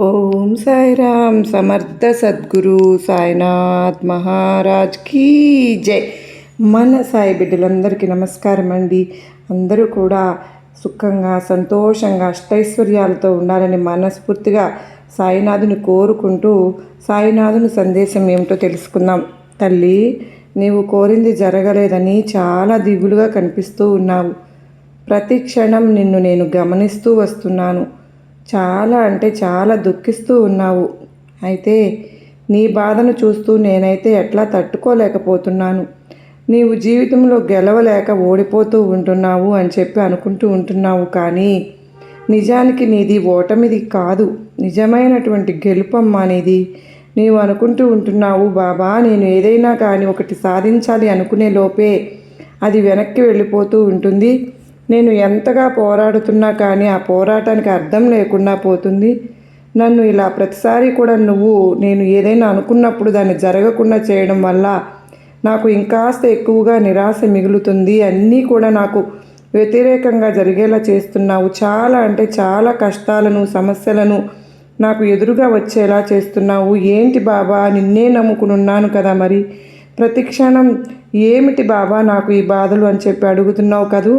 ఓం సాయిరామ్ సమర్థ సద్గురు సాయినాథ్ మహారాజ్ కీ జై. మన సాయి బిడ్డలందరికీ నమస్కారం అండి. అందరూ కూడా సుఖంగా సంతోషంగా అష్టైశ్వర్యాలతో ఉండాలని మనస్ఫూర్తిగా సాయినాథుని కోరుకుంటూ సాయినాథుని సందేశం ఏమిటో తెలుసుకుందాం. తల్లి నీవు కోరింది జరగలేదని చాలా దిగులుగా కనిపిస్తూ ఉన్నావు. ప్రతి క్షణం నిన్ను నేను గమనిస్తూ వస్తున్నాను. చాలా అంటే చాలా దుఃఖిస్తూ ఉన్నావు. అయితే నీ బాధను చూస్తూ నేనైతే ఎట్లా తట్టుకోలేకపోతున్నాను. నీవు జీవితంలో గెలవలేక ఓడిపోతూ ఉంటున్నావు అని చెప్పి అనుకుంటూ ఉంటున్నావు కానీ నిజానికి నీది ఓటమిది కాదు. నిజమైనటువంటి గెలుపమ్మా నీది. నీవు అనుకుంటూ ఉంటున్నావు బాబా నేను ఏదైనా కానీ ఒకటి సాధించాలి అనుకునే లోపే అది వెనక్కి వెళ్ళిపోతూ ఉంటుంది. నేను ఎంతగా పోరాడుతున్నా కానీ ఆ పోరాటానికి అర్థం లేకుండా పోతుంది. నన్ను ఇలా ప్రతిసారి కూడా నువ్వు నేను ఏదైనా అనుకున్నప్పుడు దాన్ని జరగకుండా చేయడం వల్ల నాకు ఇంకాస్త ఎక్కువగా నిరాశ మిగులుతుంది. అన్నీ కూడా నాకు వ్యతిరేకంగా జరిగేలా చేస్తున్నావు. చాలా అంటే చాలా కష్టాలను సమస్యలను నాకు ఎదురుగా వచ్చేలా చేస్తున్నావు. ఏంటి బాబా నిన్నే నమ్ముకునున్నాను కదా మరి. ప్రతి క్షణం ఏమిటి బాబా నాకు ఈ బాధలు అని చెప్పి అడుగుతున్నావు కదూ?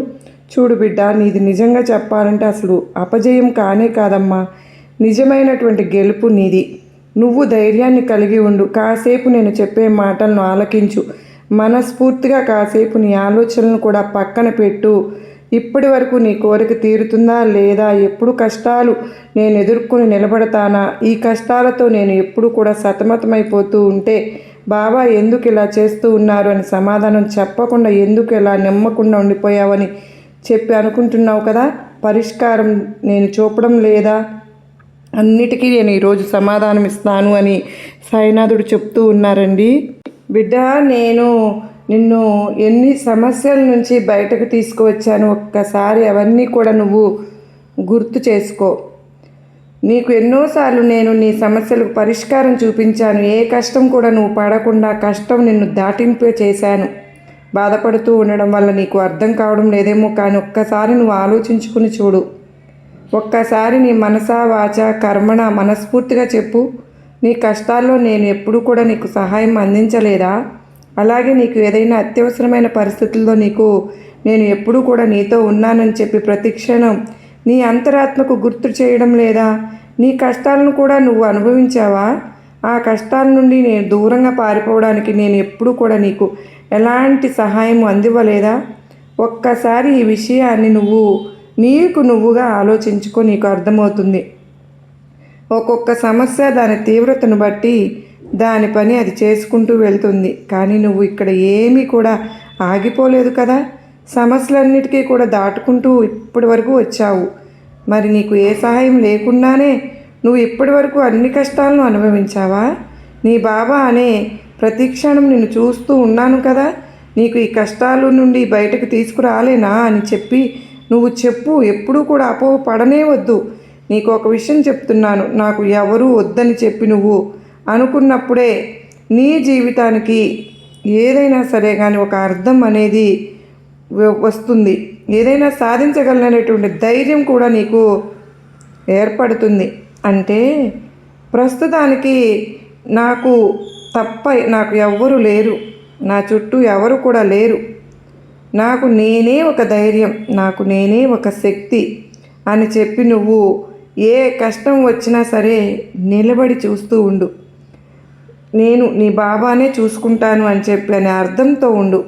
చూడు బిడ్డ నీది నిజంగా చెప్పాలంటే అసలు అపజయం కానే కాదమ్మా. నిజమైనటువంటి గెలుపు నీది. నువ్వు ధైర్యాన్ని కలిగి ఉండు. కాసేపు నేను చెప్పే మాటలను ఆలకించు. మనస్ఫూర్తిగా కాసేపు నీ ఆలోచనలను కూడా పక్కన పెట్టు. ఇప్పటి వరకు నీ కోరిక తీరుతుందా లేదా? ఎప్పుడు కష్టాలు నేను ఎదుర్కొని నిలబడతానా? ఈ కష్టాలతో నేను ఎప్పుడు కూడా సతమతమైపోతూ ఉంటే బాబా ఎందుకు ఇలా చేస్తూ ఉన్నారు అని సమాధానం చెప్పకుండా ఎందుకు ఇలా నమ్మకుండా ఉండిపోయావని చెప్పి అనుకుంటున్నావు కదా? పరిష్కారం నేను చూపడం లేదా? అన్నిటికీ నేను ఈరోజు సమాధానం ఇస్తాను అని సాయినాథుడు చెప్తూ ఉన్నారండి. బిడ్డ నేను నిన్ను ఎన్ని సమస్యల నుంచి బయటకు తీసుకువచ్చాను ఒక్కసారి అవన్నీ కూడా నువ్వు గుర్తు చేసుకో. నీకు ఎన్నోసార్లు నేను నీ సమస్యలకు పరిష్కారం చూపించాను. ఏ కష్టం కూడా నువ్వు పడకుండా కష్టం నిన్ను దాటింపు చేశాను బాధపడుతూ ఉండడం వల్ల నీకు అర్థం కావడం లేదేమో కానీ ఒక్కసారి నువ్వు ఆలోచించుకుని చూడు. ఒక్కసారి నీ మనసా వాచ కర్మణ మనస్ఫూర్తిగా చెప్పు. నీ కష్టాల్లో నేను ఎప్పుడూ కూడా నీకు సహాయం అందించలేదా? అలాగే నీకు ఏదైనా అత్యవసరమైన పరిస్థితుల్లో నీకు నేను ఎప్పుడూ కూడా నీతో ఉన్నానని చెప్పి ప్రతిక్షణం నీ అంతరాత్మకు గుర్తు చేయడం లేదా? నీ కష్టాలను కూడా నువ్వు అనుభవించావా? ఆ కష్టాల నుండి నేను దూరంగా పారిపోవడానికి నేను ఎప్పుడూ కూడా నీకు ఎలాంటి సహాయం అందివ్వలేదా? ఒక్కసారి ఈ విషయాన్ని నువ్వు నీకు నువ్వుగా ఆలోచించుకో నీకు అర్థమవుతుంది. ఒక్కొక్క సమస్య దాని తీవ్రతను బట్టి దాని పని అది చేసుకుంటూ వెళ్తుంది. కానీ నువ్వు ఇక్కడ ఏమీ కూడా ఆగిపోలేదు కదా? సమస్యలన్నిటికీ కూడా దాటుకుంటూ ఇప్పటి వరకు వచ్చావు. మరి నీకు ఏ సహాయం లేకుండానే నువ్వు ఇప్పటి వరకు అన్ని కష్టాలను అనుభవించావా? నీ బాబా అనే ప్రతి క్షణం నిన్ను చూస్తూ ఉన్నాను కదా. నీకు ఈ కష్టాల నుండి బయటకు తీసుకురాలేనా అని చెప్పి నువ్వు చెప్పు. ఎప్పుడూ కూడా అపోహ పడనే వద్దు. నీకు ఒక విషయం చెప్తున్నాను. నాకు ఎవరూ వద్దని చెప్పి నువ్వు అనుకున్నప్పుడే నీ జీవితానికి ఏదైనా సరే కానీ ఒక అర్థం అనేది వస్తుంది. ఏదైనా సాధించగలననేటువంటి ధైర్యం కూడా నీకు ఏర్పడుతుంది. అంటే ప్రస్తుతానికి నాకు తప్ప నాకు ఎవ్వరు లేరు. నా చుట్టూ ఎవరు కూడా లేరు. నాకు నేనే ఒక ధైర్యం నాకు నేనే ఒక శక్తి అని చెప్పి నువ్వు ఏ కష్టం వచ్చినా సరే నిలబడి చూస్తూ ఉండు. నేను నీ బాబానే చూసుకుంటాను అని చెప్పి అనే అర్థంతో ఉండు.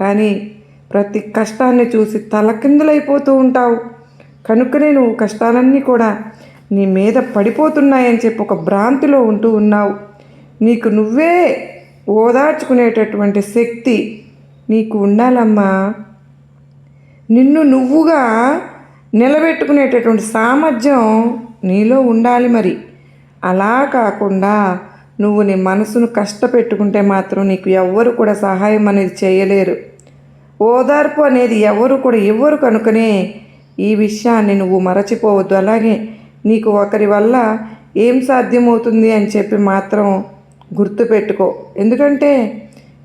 కానీ ప్రతి కష్టాన్ని చూసి తలకిందులైపోతూ ఉంటావు. కనుకనే నువ్వు కష్టాలన్నీ కూడా నీ మీద పడిపోతున్నాయని చెప్పి ఒక భ్రాంతిలో ఉంటూ ఉన్నావు. నీకు నువ్వే ఓదార్చుకునేటటువంటి శక్తి నీకు ఉండాలమ్మా. నిన్ను నువ్వుగా నిలబెట్టుకునేటటువంటి సామర్థ్యం నీలో ఉండాలి మరి. అలా కాకుండా నువ్వు నీ మనసును కష్టపెట్టుకుంటే మాత్రం నీకు ఎవ్వరు కూడా సహాయం అనేది చేయలేరు. ఓదార్పు అనేది ఎవరు కూడా ఇవ్వరు కనుకనే ఈ విషయాన్ని నువ్వు మరచిపోవద్దు. అలాగే నీకు ఒకరి వల్ల ఏం సాధ్యమవుతుంది అని చెప్పి మాత్రం గుర్తుపెట్టుకో. ఎందుకంటే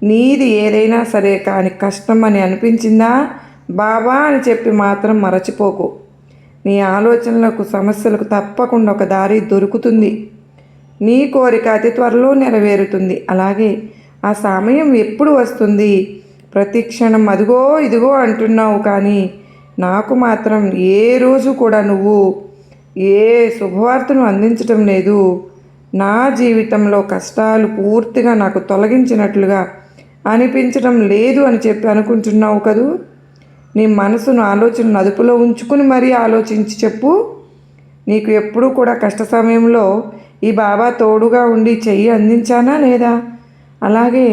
నీది ఏదైనా సరే కానీ కష్టం అని అనిపించిందా? బాబా అని చెప్పి మాత్రం మరచిపోకు. నీ ఆలోచనలకు సమస్యలకు తప్పకుండా ఒక దారి దొరుకుతుంది. నీ కోరిక అతి త్వరలో నెరవేరుతుంది. అలాగే ఆ సమయం ఎప్పుడు వస్తుంది? ప్రతి క్షణం అదిగో ఇదిగో అంటున్నావు కానీ నాకు మాత్రం ఏ రోజు కూడా నువ్వు ఏ శుభవార్తను అందించటం లేదు. నా జీవితంలో కష్టాలు పూర్తిగా నాకు తొలగించినట్లుగా అనిపించడం లేదు అని చెప్పి అనుకుంటున్నావు కదూ? నీ మనసును ఆలోచన అదుపులో ఉంచుకుని మరీ ఆలోచించి చెప్పు. నీకు ఎప్పుడూ కూడా కష్ట సమయంలో ఈ బాబా తోడుగా ఉండి చెయ్యి అందించానా లేదా? అలాగే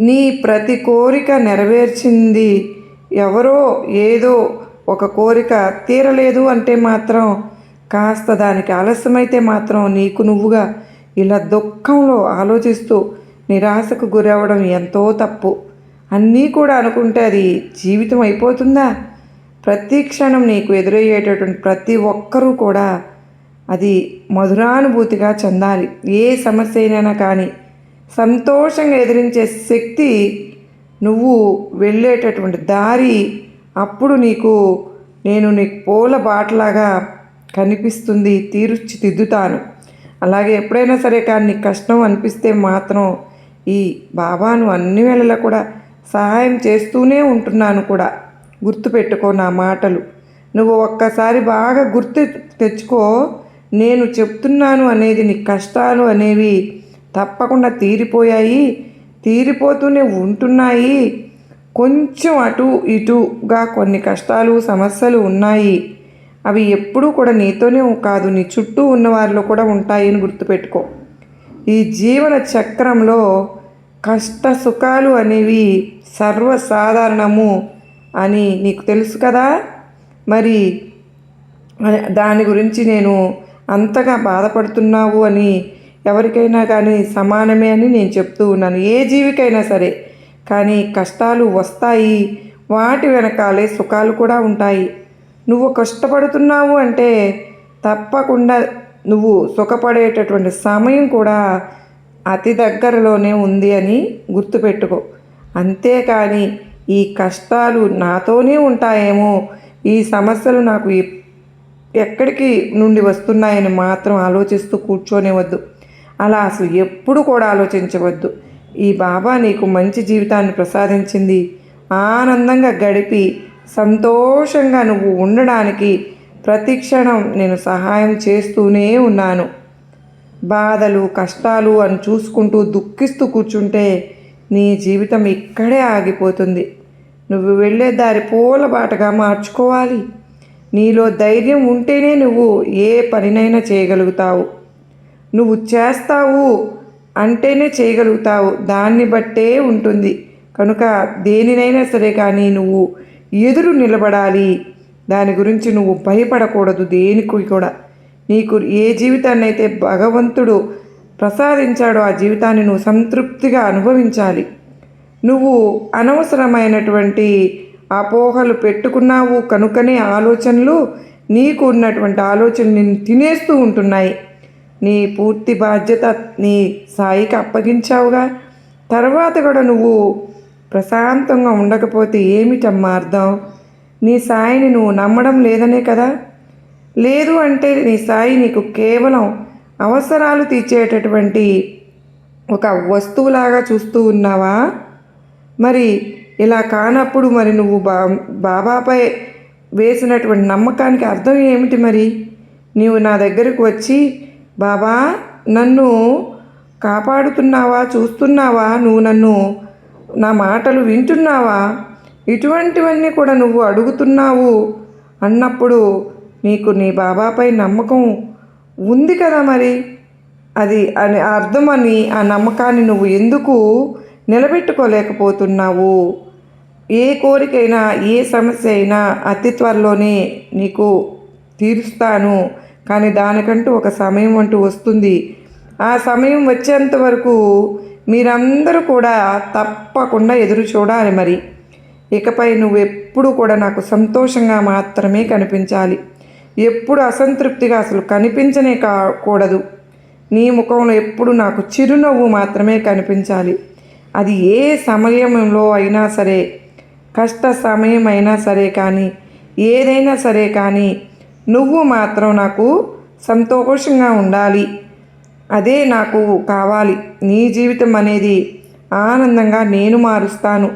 నీ ప్రతి కోరిక నెరవేర్చింది ఎవరో ఏదో ఒక కోరిక తీరలేదు అంటే మాత్రం కాస్త దానికి ఆలస్యమైతే మాత్రం నీకు నువ్వుగా ఇలా దుఃఖంలో ఆలోచిస్తూ నిరాశకు గురవడం ఎంతో తప్పు. అన్నీ కూడా అనుకుంటే అది జీవితం అయిపోతుందా? ప్రతి క్షణం నీకు ఎదురయ్యేటటువంటి ప్రతి ఒక్కరూ కూడా అది మధురానుభూతిగా చెందాలి. ఏ సమస్య అయినా కానీ సంతోషంగా ఎదిరించే శక్తి నువ్వు వెళ్ళేటటువంటి దారి అప్పుడు నీకు నేను నీకు పూల బాటలాగా కనిపిస్తుంది తీరుచ్చి దిద్దుతాను అలాగే ఎప్పుడైనా సరే కానీ కష్టం అనిపిస్తే మాత్రం ఈ బాబాను అన్ని వేళలా కూడా సహాయం చేస్తూనే ఉంటున్నాను కూడా. గుర్తుపెట్టుకో నా మాటలు. నువ్వు ఒక్కసారి బాగా గుర్తు తెచ్చుకో. నేను చెప్తున్నాను అనేది నీ కష్టాలు అనేవి తప్పకుండా తీరిపోయాయి తీరిపోతూనే ఉంటున్నాయి. కొంచెం అటు ఇటుగా కొన్ని కష్టాలు సమస్యలు ఉన్నాయి. అవి ఎప్పుడూ కూడా నీతోనే కాదు నీ చుట్టూ ఉన్నవారిలో కూడా కూడా ఉంటాయని గుర్తుపెట్టుకో. ఈ జీవన చక్రంలో కష్ట సుఖాలు అనేవి సర్వసాధారణము అని నీకు తెలుసు కదా? మరి దాని గురించి నేను అంతగా బాధపడుతున్నావు అని ఎవరికైనా కానీ సమానమే అని నేను చెప్తూ ఉన్నాను. ఏ జీవికైనా సరే. కానీ కష్టాలు వస్తాయి వాటి వెనకాలే సుఖాలు కూడా ఉంటాయి. నువ్వు కష్టపడుతున్నావు అంటే తప్పకుండా నువ్వు సుఖపడేటటువంటి సమయం కూడా అతి దగ్గరలోనే ఉంది అని గుర్తుపెట్టుకో. అంతేకాని ఈ కష్టాలు నాతోనే ఉంటాయేమో ఈ సమస్యలు నాకు ఎక్కడికి నుండి వస్తున్నాయని మాత్రం ఆలోచిస్తూ కూర్చోనేవద్దు అలా అసలు ఎప్పుడు కూడా ఆలోచించవద్దు. ఈ బాబా నీకు మంచి జీవితాన్ని ప్రసాదించింది. ఆనందంగా గడిపి సంతోషంగా నువ్వు ఉండడానికి ప్రతిక్షణం నేను సహాయం చేస్తూనే ఉన్నాను. బాధలు కష్టాలు అని చూసుకుంటూ దుఃఖిస్తూ కూర్చుంటే నీ జీవితం ఇక్కడే ఆగిపోతుంది. నువ్వు వెళ్ళే దారి పూలబాటగా మార్చుకోవాలి. నీలో ధైర్యం ఉంటేనే నువ్వు ఏ పనినైనా చేయగలుగుతావు. నువ్వు చేస్తావు అంటేనే చేయగలుగుతావు. దాన్ని బట్టే ఉంటుంది. కనుక దేనినైనా సరే కానీ నువ్వు ఎదురు నిలబడాలి. దాని గురించి నువ్వు భయపడకూడదు దేనికి కూడా. నీకు ఏ జీవితాన్ని అయితే భగవంతుడు ప్రసాదించాడో ఆ జీవితాన్ని నువ్వు సంతృప్తిగా అనుభవించాలి. నువ్వు అనవసరమైనటువంటి అపోహలు పెట్టుకున్నావు కనుకనే ఆలోచనలు నీకు ఉన్నటువంటి ఆలోచనలు నిన్ను తినేస్తూ ఉంటున్నాయి. నీ పూర్తి బాధ్యత నీ సాయికి అప్పగించావుగా. తర్వాత కూడా నువ్వు ప్రశాంతంగా ఉండకపోతే ఏమిటమ్మా అర్థం? నీ సాయిని నువ్వు నమ్మడం లేదనే కదా? లేదు అంటే నీ సాయి నీకు కేవలం అవసరాలు తీర్చేటటువంటి ఒక వస్తువులాగా చూస్తూ ఉన్నావా? మరి ఇలా కానప్పుడు మరి నువ్వు బా బాబాపై వేసినటువంటి నమ్మకానికి అర్థం ఏమిటి మరి? నీవు నా దగ్గరకు వచ్చి బాబా నన్ను కాపాడుతున్నావా? చూస్తున్నావా? నువ్వు నన్ను నా మాటలు వింటున్నావా? ఇటువంటివన్నీ కూడా నువ్వు అడుగుతున్నావు. అన్నప్పుడు నీకు నీ బాబాపై నమ్మకం ఉంది కదా మరి? అది అని అర్థం అని ఆ నమ్మకాన్ని నువ్వు ఎందుకు నిలబెట్టుకోలేకపోతున్నావు? ఏ కోరికైనా ఏ సమస్య అయినా అతి త్వరలోనే నీకు తీరుస్తాను. కానీ దానికంటూ ఒక సమయం అంటూ వస్తుంది. ఆ సమయం వచ్చేంత వరకు మీరందరూ కూడా తప్పకుండా ఎదురు చూడాలి మరి. ఇకపై నువ్వు ఎప్పుడు కూడా నాకు సంతోషంగా మాత్రమే కనిపించాలి. ఎప్పుడు అసంతృప్తిగా అసలు కనిపించనే కాకూడదు నీ ముఖంలో ఎప్పుడు నాకు చిరునవ్వు మాత్రమే కనిపించాలి. అది ఏ సమయంలో అయినా సరే కష్ట సమయం అయినా సరే కానీ ఏదైనా సరే కానీ నువ్వు మాత్రం నాకు సంతోషంగా ఉండాలి. అదే నాకు కావాలి. నీ జీవితం అనేది ఆనందంగా నేను మారుస్తాను.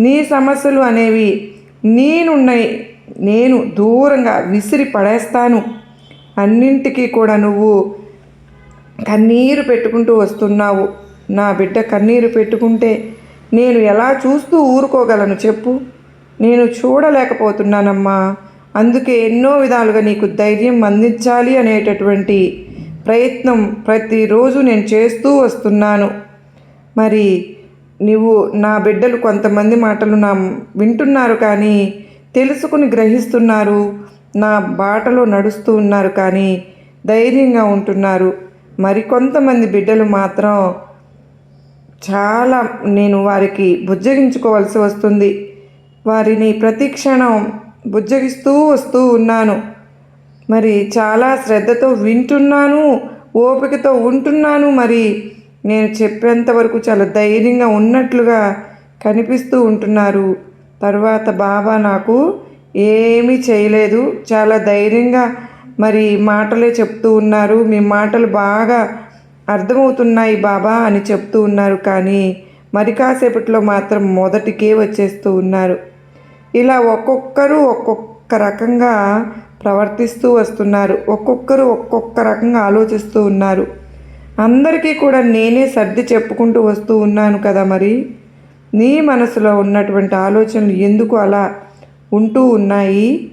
నీ సమస్యలు అనేవి నేనున్నాయి నేను దూరంగా విసిరి పడేస్తాను. అన్నింటికీ కూడా నువ్వు కన్నీరు పెట్టుకుంటూ వస్తున్నావు. నా బిడ్డ కన్నీరు పెట్టుకుంటే నేను ఎలా చూస్తూ ఊరుకోగలను చెప్పు. నేను చూడలేకపోతున్నానమ్మా. అందుకే ఎన్నో విధాలుగా నీకు ధైర్యం అందించాలి అనేటటువంటి ప్రయత్నం ప్రతిరోజు నేను చేస్తూ వస్తున్నాను. మరి నువ్వు నా బిడ్డలు కొంతమంది మాటలు నా వింటున్నారు కానీ తెలుసుకుని గ్రహిస్తున్నారు. నా బాటలో నడుస్తూ ఉన్నారు కానీ ధైర్యంగా ఉంటున్నారు. మరికొంతమంది బిడ్డలు మాత్రం చాలా నేను వారికి బుజ్జగించుకోవాల్సి వస్తుంది. వారిని ప్రతి క్షణం బుజ్జగిస్తూ వస్తూ ఉన్నాను. మరి చాలా శ్రద్ధతో వింటున్నాను ఓపికతో ఉంటున్నాను. మరి నేను చెప్పేంత వరకు చాలా ధైర్యంగా ఉన్నట్లుగా కనిపిస్తూ ఉంటున్నారు. తర్వాత బాబా నాకు ఏమీ చేయలేదు. చాలా ధైర్యంగా మరి మాటలే చెప్తూ ఉన్నారు. మీ మాటలు బాగా అర్థమవుతున్నాయి బాబా అని చెప్తూ ఉన్నారు. కానీ మరి కాసేపట్లో మాత్రం మొదటికే వచ్చేస్తూ ఉన్నారు. ఇలా ఒక్కొక్కరు ఒక్కొక్క రకంగా ప్రవర్తిస్తూ వస్తున్నారు. ఒక్కొక్కరు ఒక్కొక్క రకంగా ఆలోచిస్తూ ఉన్నారు. అందరికీ కూడా నేనే సర్ది చెప్పుకుంటూ వస్తూ ఉన్నాను కదా మరి? నీ మనసులో ఉన్నటువంటి ఆలోచనలు ఎందుకు అలా ఉంటూ ఉన్నాయి?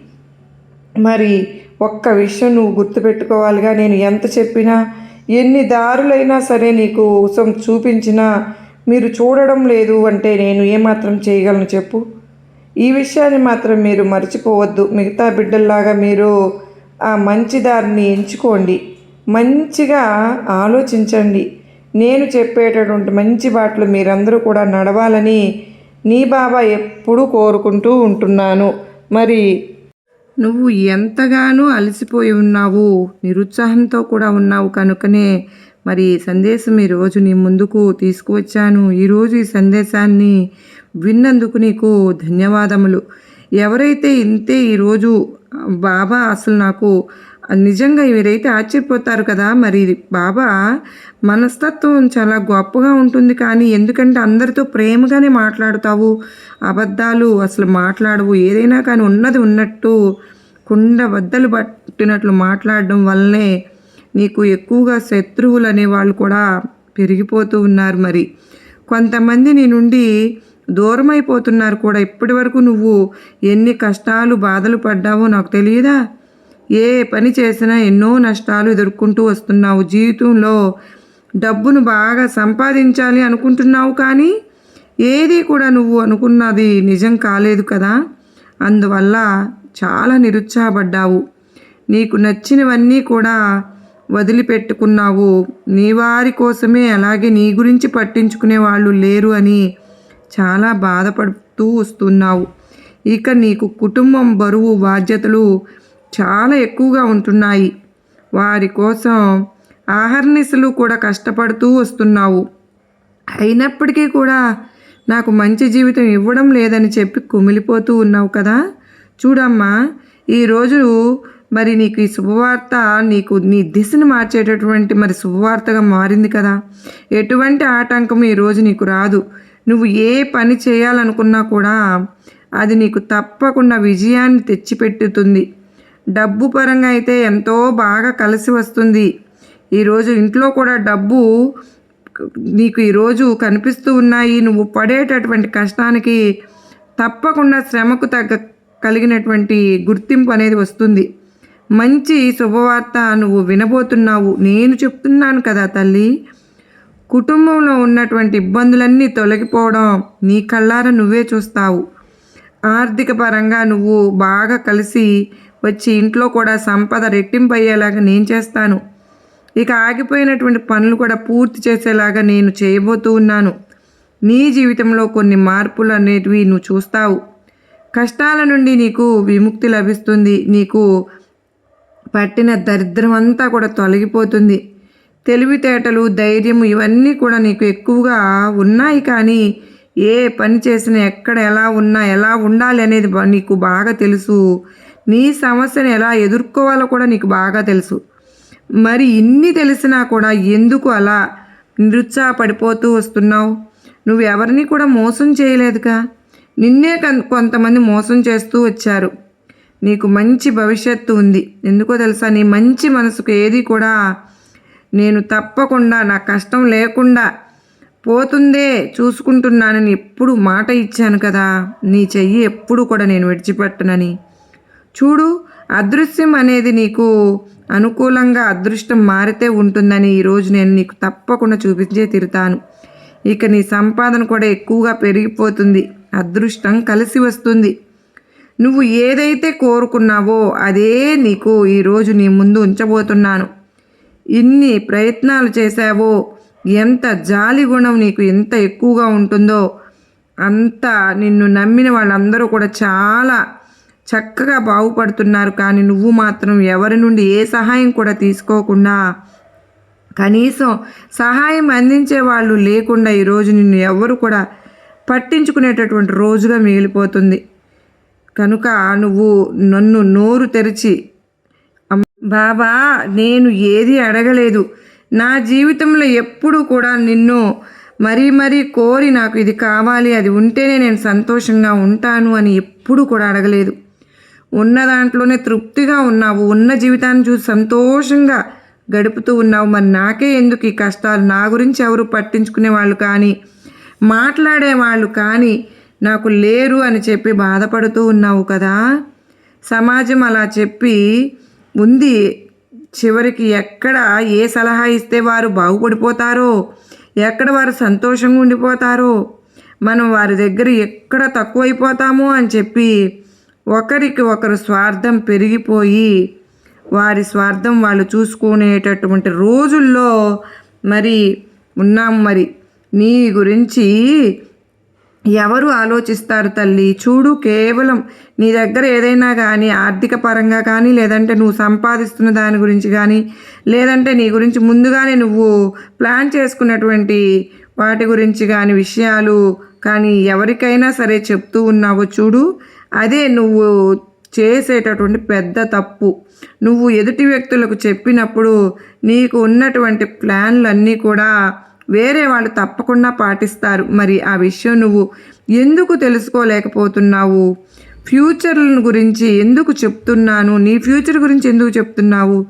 మరి ఒక్క విషయం నువ్వు గుర్తుపెట్టుకోవాలిగా? నేను ఎంత చెప్పినా ఎన్ని దారులైనా సరే నీకు ఉసం చూపించినా మీరు చూడడం లేదు అంటే నేను ఏమాత్రం చేయగలను చెప్పు. ఈ విషయాన్ని మాత్రం మీరు మర్చిపోవద్దు. మిగతా బిడ్డల్లాగా మీరు ఆ మంచి దారిని ఎంచుకోండి. మంచిగా ఆలోచించండి. నేను చెప్పేటటువంటి మంచి బాటలు మీరందరూ కూడా నడవాలని నీ బాబా ఎప్పుడూ కోరుకుంటూ ఉంటున్నాను. మరి నువ్వు ఎంతగానో అలసిపోయి ఉన్నావు నిరుత్సాహంతో కూడా ఉన్నావు కనుకనే మరి సందేశం ఈరోజు నీ ముందుకు తీసుకువచ్చాను. ఈరోజు ఈ సందేశాన్ని విన్నందుకు నీకు ధన్యవాదములు. ఎవరైతే ఇంతే ఈరోజు బాబా అసలు నాకు నిజంగా వీరైతే ఆశ్చర్యపోతారు కదా మరి బాబా మనస్తత్వం చాలా గొప్పగా ఉంటుంది కానీ ఎందుకంటే అందరితో ప్రేమగానే మాట్లాడుతావు అబద్ధాలు అసలు మాట్లాడవు ఏదైనా కానీ ఉన్నది ఉన్నట్టు కుండ బద్దలు పట్టినట్లు మాట్లాడడం వల్లనే నీకు ఎక్కువగా శత్రువులు అనేవాళ్ళు కూడా పెరిగిపోతూ ఉన్నారు మరి. కొంతమంది నీ నుండి దూరమైపోతున్నారు కూడా. ఇప్పటి వరకు నువ్వు ఎన్ని కష్టాలు బాధలు పడ్డావో నాకు తెలియదా? ఏ పని చేసినా ఎన్నో నష్టాలు ఎదుర్కొంటూ వస్తున్నావు. జీవితంలో డబ్బును బాగా సంపాదించాలి అనుకుంటున్నావు కానీ ఏది కూడా నువ్వు అనుకున్నది నిజం కాలేదు కదా? అందువల్ల చాలా నిరుత్సాహపడ్డావు. నీకు నచ్చినవన్నీ కూడా వదిలిపెట్టుకున్నావు. నీ వారి కోసమే అలాగే నీ గురించి పట్టించుకునే వాళ్ళు లేరు అని చాలా బాధపడుతూ వస్తున్నావు. ఇక నీకు కుటుంబం బరువు బాధ్యతలు చాలా ఎక్కువగా ఉంటున్నాయి. వారి కోసం ఆహర్నిశలు కూడా కష్టపడుతూ వస్తున్నావు. అయినప్పటికీ కూడా నాకు మంచి జీవితం ఇవ్వడం లేదని చెప్పి కుమిలిపోతూ ఉన్నావు కదా? చూడమ్మా ఈరోజు మరి నీకు ఈ శుభవార్త నీకు నీ దిశను మార్చేటటువంటి మరి శుభవార్తగా మారింది కదా? ఎటువంటి ఆటంకం ఈరోజు నీకు రాదు. నువ్వు ఏ పని చేయాలనుకున్నా కూడా అది నీకు తప్పకుండా విజయాన్ని తెచ్చిపెట్టుతుంది. డబ్బు పరంగా అయితే ఎంతో బాగా కలిసి వస్తుంది. ఈరోజు ఇంట్లో కూడా డబ్బు నీకు ఈరోజు కనిపిస్తూ ఉన్నాయి. నువ్వు పడేటటువంటి కష్టానికి తప్పకుండా శ్రమకు తగ్గ కలిగినటువంటి గుర్తింపు అనేది వస్తుంది. మంచి శుభవార్త నువ్వు వినబోతున్నావు. నేను చెప్తున్నాను కదా తల్లి. కుటుంబంలో ఉన్నటువంటి ఇబ్బందులన్నీ తొలగిపోవడం నీ కళ్ళారా నువ్వే చూస్తావు. ఆర్థిక పరంగా నువ్వు బాగా కలిసి వచ్చి ఇంట్లో కూడా సంపద రెట్టింపు అయ్యేలాగా నేను చేస్తాను. ఇక ఆగిపోయినటువంటి పనులు కూడా పూర్తి చేసేలాగా నేను చేయబోతూ ఉన్నాను. నీ జీవితంలో కొన్ని మార్పులు అనేటివి నువ్వు చూస్తావు. కష్టాల నుండి నీకు విముక్తి లభిస్తుంది. నీకు పట్టిన దరిద్రం అంతా కూడా తొలగిపోతుంది. తెలివితేటలు ధైర్యం ఇవన్నీ కూడా నీకు ఎక్కువగా ఉన్నాయి కానీ ఏ పని చేసినా ఎక్కడ ఎలా ఉన్నా ఎలా ఉండాలి అనేది నీకు బాగా తెలుసు. నీ సమస్యను ఎలా ఎదుర్కోవాలో కూడా నీకు బాగా తెలుసు. మరి ఇన్ని తెలిసినా కూడా ఎందుకు అలా నిరుత్సాహపడిపోతూ వస్తున్నావు? నువ్వు ఎవరిని కూడా మోసం చేయలేదుగా? నిన్నే కన్- కొంతమంది మోసం చేస్తూ వచ్చారు. నీకు మంచి భవిష్యత్తు ఉంది. ఎందుకో తెలుసా? నీ మంచి మనసుకు ఏది కూడా నేను తప్పకుండా నా కష్టం లేకుండా పోతుందే చూసుకుంటున్నానని ఎప్పుడు మాట ఇచ్చాను కదా. నీ చెయ్యి ఎప్పుడు కూడా నేను విడిచిపెట్టనని. చూడు అదృశ్యం అనేది నీకు అనుకూలంగా అదృష్టం మారితే ఉంటుందని ఈరోజు నేను నీకు తప్పకుండా చూపించే తిరుతాను ఇక నీ సంపాదన కూడా ఎక్కువగా పెరిగిపోతుంది. అదృష్టం కలిసి వస్తుంది. నువ్వు ఏదైతే కోరుకున్నావో అదే నీకు ఈరోజు నీ ముందు ఉంచబోతున్నాను. ఇన్ని ప్రయత్నాలు చేశావో ఎంత జాలి గుణం నీకు ఎంత ఎక్కువగా ఉంటుందో అంత నిన్ను నమ్మిన వాళ్ళందరూ కూడా చాలా చక్కగా బాగుపడుతున్నారు. కానీ నువ్వు మాత్రం ఎవరి నుండి ఏ సహాయం కూడా తీసుకోకుండా కనీసం సహాయం అందించే వాళ్ళు లేకుండా ఈరోజు నిన్ను ఎవరు కూడా పట్టించుకునేటటువంటి రోజుగా మిగిలిపోతుంది. కనుక నువ్వు నన్ను నోరు తెరిచి బాబా నేను ఏది అడగలేదు. నా జీవితంలో ఎప్పుడూ కూడా నిన్ను మరీ మరీ కోరి నాకు ఇది కావాలి అది ఉంటేనే నేను సంతోషంగా ఉంటాను అని ఎప్పుడు కూడా అడగలేదు. ఉన్న దాంట్లోనే తృప్తిగా ఉన్నావు ఉన్న జీవితాన్ని చూసి సంతోషంగా గడుపుతూ ఉన్నావు. మరి నాకే ఎందుకు ఈ కష్టాలు? నా గురించి ఎవరు పట్టించుకునే వాళ్ళు కానీ మాట్లాడే వాళ్ళు కానీ నాకు లేరు అని చెప్పి బాధపడుతూ ఉన్నావు కదా. సమాజం అలా చెప్పి ఉంది. చివరికి ఎక్కడ ఏ సలహా ఇస్తే వారు బాగుపడిపోతారో ఎక్కడ వారు సంతోషంగా ఉండిపోతారో మనం వారి దగ్గర ఎక్కడ తక్కువైపోతామో అని చెప్పి ఒకరికి ఒకరు స్వార్థం పెరిగిపోయి వారి స్వార్థం వాళ్ళు చూసుకునేటటువంటి రోజుల్లో మరి ఉన్నాం మరి నీ గురించి ఎవరు ఆలోచిస్తారు తల్లి? చూడు కేవలం నీ దగ్గర ఏదైనా కానీ ఆర్థిక పరంగా కానీ లేదంటే నువ్వు సంపాదిస్తున్న దాని గురించి కానీ లేదంటే నీ గురించి ముందుగానే నువ్వు ప్లాన్ చేసుకున్నటువంటి వాటి గురించి కానీ విషయాలు కానీ ఎవరికైనా సరే చెప్తూ ఉన్నావో చూడు అదే నువ్వు చేసేటటువంటి పెద్ద తప్పు. నువ్వు ఎదుటి వ్యక్తులకు చెప్పినప్పుడు నీకు ఉన్నటువంటి ప్లాన్లన్నీ కూడా వేరే వాళ్ళు తప్పకుండా పాటిస్తారు. మరి ఆ విషయం నువ్వు ఎందుకు తెలుసుకోలేకపోతున్నావు? ఫ్యూచర్ గురించి ఎందుకు చెప్తున్నాను? నీ ఫ్యూచర్ గురించి ఎందుకు చెప్తున్నావు?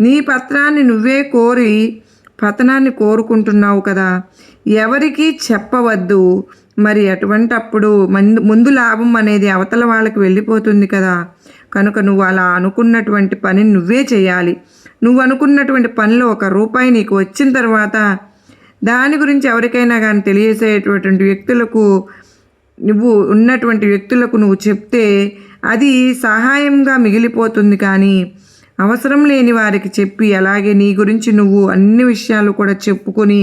నీ పత్రాన్ని నువ్వే కోరి పతనాన్ని కోరుకుంటున్నావు కదా. ఎవరికీ చెప్పవద్దు. మరి అటువంటప్పుడు మందు ముందు లాభం అనేది అవతల వాళ్ళకి వెళ్ళిపోతుంది కదా. కనుక నువ్వు అలా అనుకున్నటువంటి పని నువ్వే చేయాలి. నువ్వు అనుకున్నటువంటి పనిలో ఒక రూపాయి నీకు వచ్చిన తర్వాత దాని గురించి ఎవరికైనా కానీ తెలియజేసేటటువంటి వ్యక్తులకు నువ్వు ఉన్నటువంటి వ్యక్తులకు నువ్వు చెప్తే అది సహాయంగా మిగిలిపోతుంది కానీ అవసరం లేని వారికి చెప్పి అలాగే నీ గురించి నువ్వు అన్ని విషయాలు కూడా చెప్పుకొని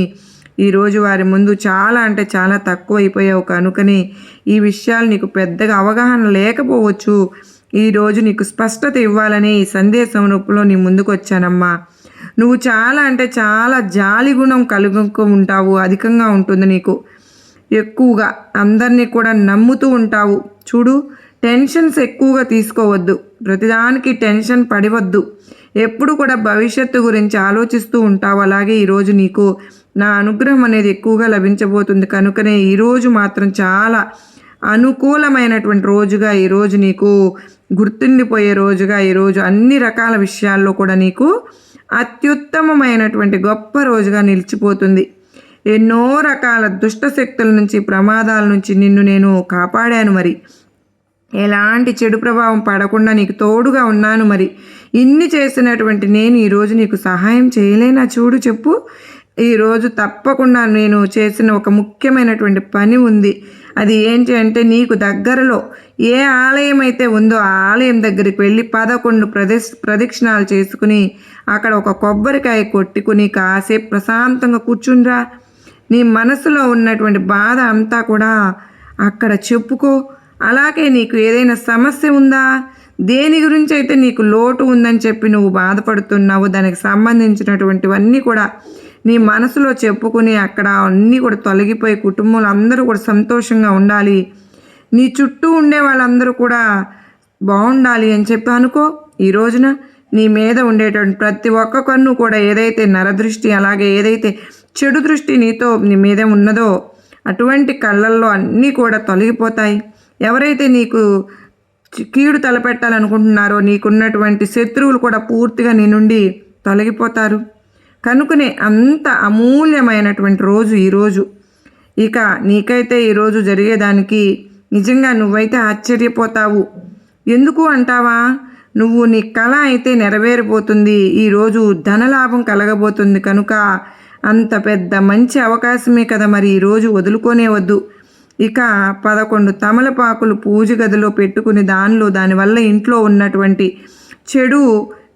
ఈరోజు వారి ముందు చాలా అంటే చాలా తక్కువ అయిపోయావు కనుకనే ఈ విషయాలు నీకు పెద్దగా అవగాహన లేకపోవచ్చు. ఈరోజు నీకు స్పష్టత ఇవ్వాలనే ఈ సందేశం రూపంలో నీ ముందుకు వచ్చానమ్మా నువ్వు చాలా అంటే చాలా జాలి గుణం కలుగుకు ఉంటావు అధికంగా ఉంటుంది నీకు. ఎక్కువగా అందరినీ కూడా నమ్ముతూ ఉంటావు. చూడు టెన్షన్స్ ఎక్కువగా తీసుకోవద్దు. ప్రతిదానికి టెన్షన్ పడివద్దు. ఎప్పుడు కూడా భవిష్యత్తు గురించి ఆలోచిస్తూ ఉంటావు. అలాగే ఈరోజు నీకు నా అనుగ్రహం అనేది ఎక్కువగా లభించబోతుంది. కనుకనే ఈరోజు మాత్రం చాలా అనుకూలమైనటువంటి రోజుగా ఈరోజు నీకు గుర్తుండిపోయే రోజుగా ఈరోజు అన్ని రకాల విషయాల్లో కూడా నీకు అత్యుత్తమమైనటువంటి గొప్ప రోజుగా నిలిచిపోతుంది. ఎన్నో రకాల దుష్ట శక్తుల నుంచి ప్రమాదాల నుంచి నిన్ను నేను కాపాడాను మరి. ఎలాంటి చెడు ప్రభావం పడకుండా నీకు తోడుగా ఉన్నాను మరి. ఇన్ని చేసినటువంటి నేను ఈరోజు నీకు సహాయం చేయలేనా? చూడు చెప్పు. ఈరోజు తప్పకుండా నేను చేసిన ఒక ముఖ్యమైనటువంటి పని ఉంది. అది ఏంటి అంటే నీకు దగ్గరలో ఏ ఆలయం అయితే ఉందో ఆ ఆలయం దగ్గరికి వెళ్ళి పదకొండు ప్రదక్ష ప్రదక్షిణాలు చేసుకుని అక్కడ ఒక కొబ్బరికాయ కొట్టుకుని కాసేపు ప్రశాంతంగా కూర్చుండ్రా. నీ మనసులో ఉన్నటువంటి బాధ అంతా కూడా అక్కడ చెప్పుకో. అలాగే నీకు ఏదైనా సమస్య ఉందా? దేని గురించి అయితే నీకు లోటు ఉందని చెప్పి నువ్వు బాధపడుతున్నావు దానికి సంబంధించినటువంటివన్నీ కూడా నీ మనసులో చెప్పుకుని అక్కడ అన్నీ కూడా తొలగిపోయి కుటుంబంలో అందరూ కూడా సంతోషంగా ఉండాలి. నీ చుట్టూ ఉండే వాళ్ళందరూ కూడా బాగుండాలి అని చెప్పి అనుకో. ఈ రోజున నీ మీద ఉండేటువంటి ప్రతి ఒక్క కన్ను కూడా ఏదైతే నరదృష్టి అలాగే ఏదైతే చెడు దృష్టి నీతో నీ మీద ఉన్నదో అటువంటి కళ్ళల్లో అన్నీ కూడా తొలగిపోతాయి. ఎవరైతే నీకు కీడు తలపెట్టాలనుకుంటున్నారో నీకున్నటువంటి శత్రువులు కూడా పూర్తిగా నీ నుండి తొలగిపోతారు. కనుకనే అంత అమూల్యమైనటువంటి రోజు ఈరోజు ఇక నీకైతే ఈరోజు జరిగేదానికి నిజంగా నువ్వైతే ఆశ్చర్యపోతావు. ఎందుకు అంటావా? నువ్వు నీ కళ అయితే నెరవేరిపోతుంది. ఈరోజు ధనలాభం కలగబోతుంది కనుక అంత పెద్ద మంచి అవకాశమే కదా మరి ఈరోజు వదులుకోనే వద్దు. ఇక పదకొండు తమలపాకులు పూజ గదిలో పెట్టుకుని దానిలో దానివల్ల ఇంట్లో ఉన్నటువంటి చెడు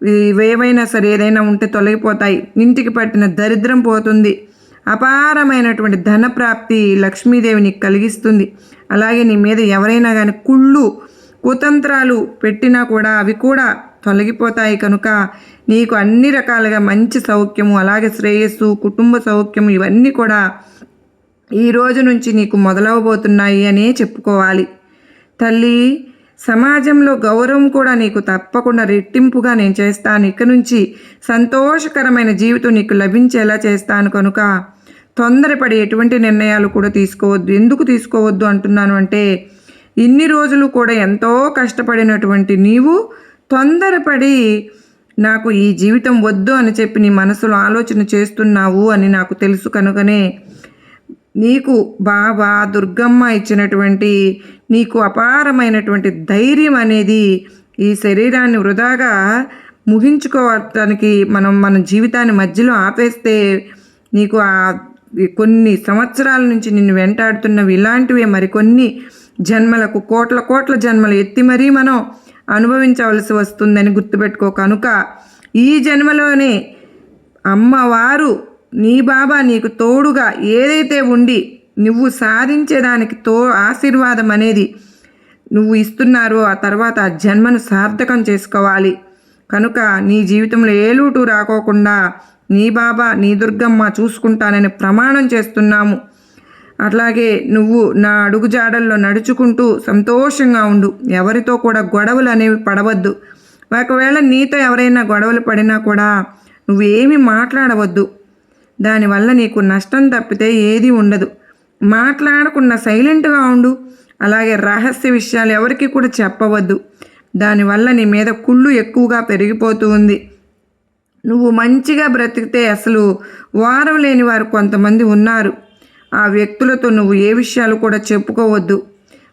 ఏవైనా సరే ఏదైనా ఉంటే తొలగిపోతాయి. ఇంటికి పట్టిన దరిద్రం పోతుంది. అపారమైనటువంటి ధన ప్రాప్తి లక్ష్మీదేవి నీకు కలిగిస్తుంది. అలాగే నీ మీద ఎవరైనా కానీ కుళ్ళు కుతంత్రాలు పెట్టినా కూడా అవి కూడా తొలగిపోతాయి కనుక నీకు అన్ని రకాలుగా మంచి సౌఖ్యము అలాగే శ్రేయస్సు కుటుంబ సౌఖ్యము ఇవన్నీ కూడా ఈ రోజు నుంచి నీకు మొదలవబోతున్నాయి అనే చెప్పుకోవాలి. తల్లి సమాజంలో గౌరవం కూడా నీకు తప్పకుండా రెట్టింపుగా నేను చేస్తాను. ఇక నుంచి సంతోషకరమైన జీవితం నీకు లభించేలా చేస్తాను కనుక తొందరపడి ఎటువంటి నిర్ణయాలు కూడా తీసుకోవద్దు. ఎందుకు తీసుకోవద్దు అంటున్నాను అంటే ఇన్ని రోజులు కూడా ఎంతో కష్టపడినటువంటి నీవు తొందరపడి నాకు ఈ జీవితం వద్దు అని చెప్పి నీ మనసులో ఆలోచన చేస్తున్నావు అని నాకు తెలుసు కనుకనే నీకు బాబా దుర్గమ్మ ఇచ్చినటువంటి నీకు అపారమైనటువంటి ధైర్యం అనేది ఈ శరీరాన్ని వృధాగా ముగించుకోవటానికి మనం మన జీవితాన్ని మధ్యలో ఆపేస్తే నీకు ఆ కొన్ని సంవత్సరాల నుంచి నిన్ను వెంటాడుతున్నవి ఇలాంటివే మరికొన్ని జన్మలకు కోట్ల కోట్ల జన్మలు ఎత్తి మరీ మనం అనుభవించవలసి వస్తుందని గుర్తుపెట్టుకో కనుక ఈ జన్మలోనే అమ్మవారు నీ బాబా నీకు తోడుగా ఏదైతే ఉండి నువ్వు సాధించేదానికి తో ఆశీర్వాదం అనేది నువ్వు ఇస్తున్నారో ఆ తర్వాత ఆ జన్మను సార్థకం చేసుకోవాలి. కనుక నీ జీవితంలో ఏ లోటు రాకోకుండా నీ బాబా నీ దుర్గమ్మ చూసుకుంటానని ప్రమాణం చేస్తున్నాము. అట్లాగే నువ్వు నా అడుగుజాడల్లో నడుచుకుంటూ సంతోషంగా ఉండు. ఎవరితో కూడా గొడవలు అనేవి పడవద్దు. ఒకవేళ నీతో ఎవరైనా గొడవలు పడినా కూడా నువ్వేమీ మాట్లాడవద్దు. దానివల్ల నీకు నష్టం తప్పితే ఏది ఉండదు. మాట్లాడకుండా సైలెంట్గా ఉండు. అలాగే రహస్య విషయాలు ఎవరికి కూడా చెప్పవద్దు. దానివల్ల నీ మీద కుళ్ళు ఎక్కువగా పెరిగిపోతూ ఉంది. నువ్వు మంచిగా బ్రతికితే అసలు వారం లేని వారు కొంతమంది ఉన్నారు. ఆ వ్యక్తులతో నువ్వు ఏ విషయాలు కూడా చెప్పుకోవద్దు.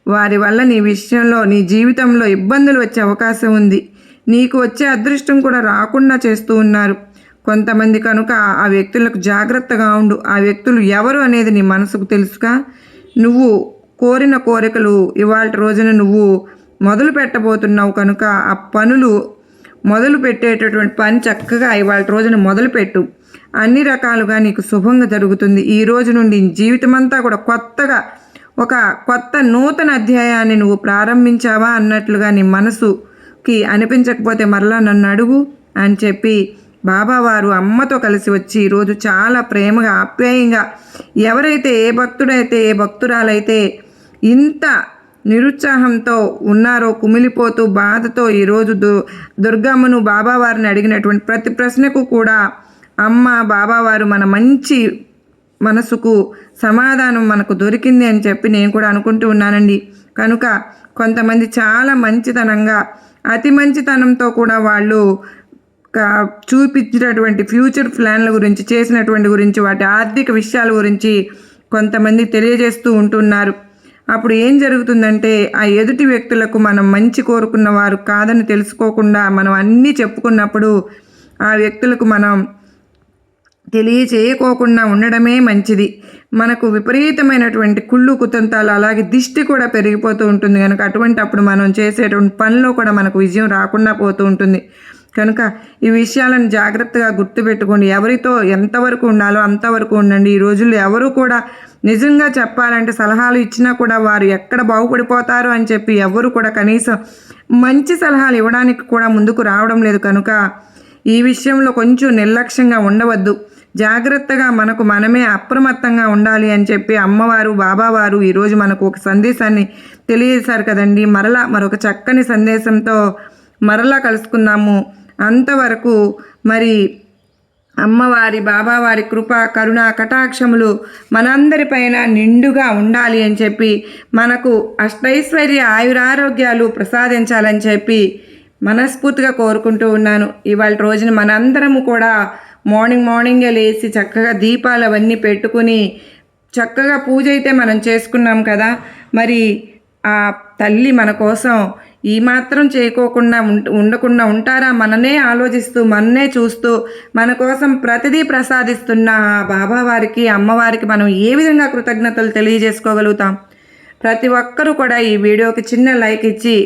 వారి వల్ల నీ విషయంలో నీ జీవితంలో ఇబ్బందులు వచ్చే అవకాశం ఉంది. నీకు వచ్చే అదృష్టం కూడా రాకుండా చేస్తూ ఉన్నారు. కొంతమంది కనుక ఆ వ్యక్తులకు జాగ్రత్తగా ఉండు. ఆ వ్యక్తులు ఎవరు అనేది నీ మనసుకు తెలుసుగా. నువ్వు కోరిన కోరికలు ఇవాళ రోజున నువ్వు మొదలు పెట్టబోతున్నావు కనుక ఆ పనులు మొదలు పెట్టేటటువంటి పని చక్కగా ఇవాళ రోజున మొదలుపెట్టు అన్ని రకాలుగా నీకు శుభంగా జరుగుతుంది. ఈ రోజు నుండి జీవితమంతా జీవితం అంతా కూడా కొత్తగా ఒక కొత్త నూతన అధ్యాయాన్ని నువ్వు ప్రారంభించావా అన్నట్లుగా నీ మనసుకి అనిపించకపోతే మరలా నన్ను అడుగు అని చెప్పి బాబావారు అమ్మతో కలిసి వచ్చి ఈరోజు చాలా ప్రేమగా ఆప్యాయంగా ఎవరైతే ఏ భక్తుడైతే ఏ భక్తురాలైతే ఇంత నిరుత్సాహంతో ఉన్నారో కుమిలిపోతూ బాధతో ఈరోజు దు దుర్గమ్మను బాబావారిని అడిగినటువంటి ప్రతి ప్రశ్నకు కూడా అమ్మ బాబావారు మన మంచి మనసుకు సమాధానం మనకు దొరికింది అని చెప్పి నేను కూడా అనుకుంటూ ఉన్నానండి. కనుక కొంతమంది చాలా మంచితనంగా అతి మంచితనంతో కూడా వాళ్ళు చూపించినటువంటి ఫ్యూచర్ ప్లాన్ల గురించి చేసినటువంటి గురించి వాటి ఆర్థిక విషయాల గురించి కొంతమంది తెలియజేస్తూ ఉంటున్నారు. అప్పుడు ఏం జరుగుతుందంటే ఆ ఎదుటి వ్యక్తులకు మనం మంచి కోరుకున్న వారు కాదని తెలుసుకోకుండా మనం అన్నీ చెప్పుకున్నప్పుడు ఆ వ్యక్తులకు మనం తెలియచేయకోకుండా ఉండడమే మంచిది. మనకు విపరీతమైనటువంటి కుళ్ళు కుతంతాలు అలాగే దిష్టి కూడా పెరిగిపోతూ ఉంటుంది కనుక అటువంటి అప్పుడు మనం చేసేటువంటి పనిలో కూడా మనకు విజయం రాకుండా పోతూ ఉంటుంది. కనుక ఈ విషయాలను జాగ్రత్తగా గుర్తుపెట్టుకోండి. ఎవరితో ఎంతవరకు ఉండాలో అంతవరకు ఉండండి. ఈ రోజుల్లో ఎవరు కూడా నిజంగా చెప్పాలంటే సలహాలు ఇచ్చినా కూడా వారు ఎక్కడ బాగుపడిపోతారు అని చెప్పి ఎవరు కూడా కనీసం మంచి సలహాలు ఇవ్వడానికి కూడా ముందుకు రావడం లేదు. కనుక ఈ విషయంలో కొంచెం నిర్లక్ష్యంగా ఉండవద్దు. జాగ్రత్తగా మనకు మనమే అప్రమత్తంగా ఉండాలి అని చెప్పి అమ్మవారు బాబావారు ఈరోజు మనకు ఒక సందేశాన్ని తెలియజేశారు కదండి. మరలా మరొక చక్కని సందేశంతో మరలా కలుసుకుందాము. అంతవరకు మరి అమ్మవారి బాబావారి కృప కరుణ కటాక్షములు మనందరిపైన నిండుగా ఉండాలి అని చెప్పి మనకు అష్టైశ్వర్య ఆయురారోగ్యాలు ప్రసాదించాలని చెప్పి మనస్ఫూర్తిగా కోరుకుంటూ ఉన్నాను. ఇవాళ రోజున మనందరము కూడా మార్నింగ్ మార్నింగే లేచి చక్కగా దీపాలు అవన్నీ పెట్టుకుని చక్కగా పూజ అయితే మనం చేసుకున్నాం కదా. మరి ఆ తల్లి మన కోసం ఈ మాత్రం చేయకోకుండా ఉం ఉండకుండా ఉంటారా? మననే ఆలోచిస్తూ మననే చూస్తూ మన కోసం ప్రతిదీ ప్రసాదిస్తున్న ఆ బాబావారికి అమ్మవారికి మనం ఏ విధంగా కృతజ్ఞతలు తెలియజేసుకోగలుగుతాం? ప్రతి ఒక్కరూ కూడా ఈ వీడియోకి చిన్న లైక్ ఇచ్చి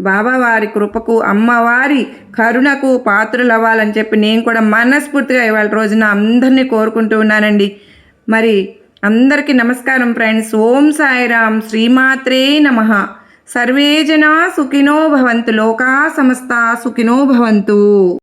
బాబావారి కృపకు అమ్మవారి కరుణకు పాత్రలు అవ్వాలని చెప్పి నేను కూడా మనస్ఫూర్తిగా ఇవాళ రోజున అందరినీ కోరుకుంటూ ఉన్నానండి. మరి అందరికీ నమస్కారం ఫ్రెండ్స్. ఓం సాయిరామ్. శ్రీమాత్రే నమ. సర్వే జనా సుఖినో భవంతు. లోకా సమస్త సుఖినో భవంతు.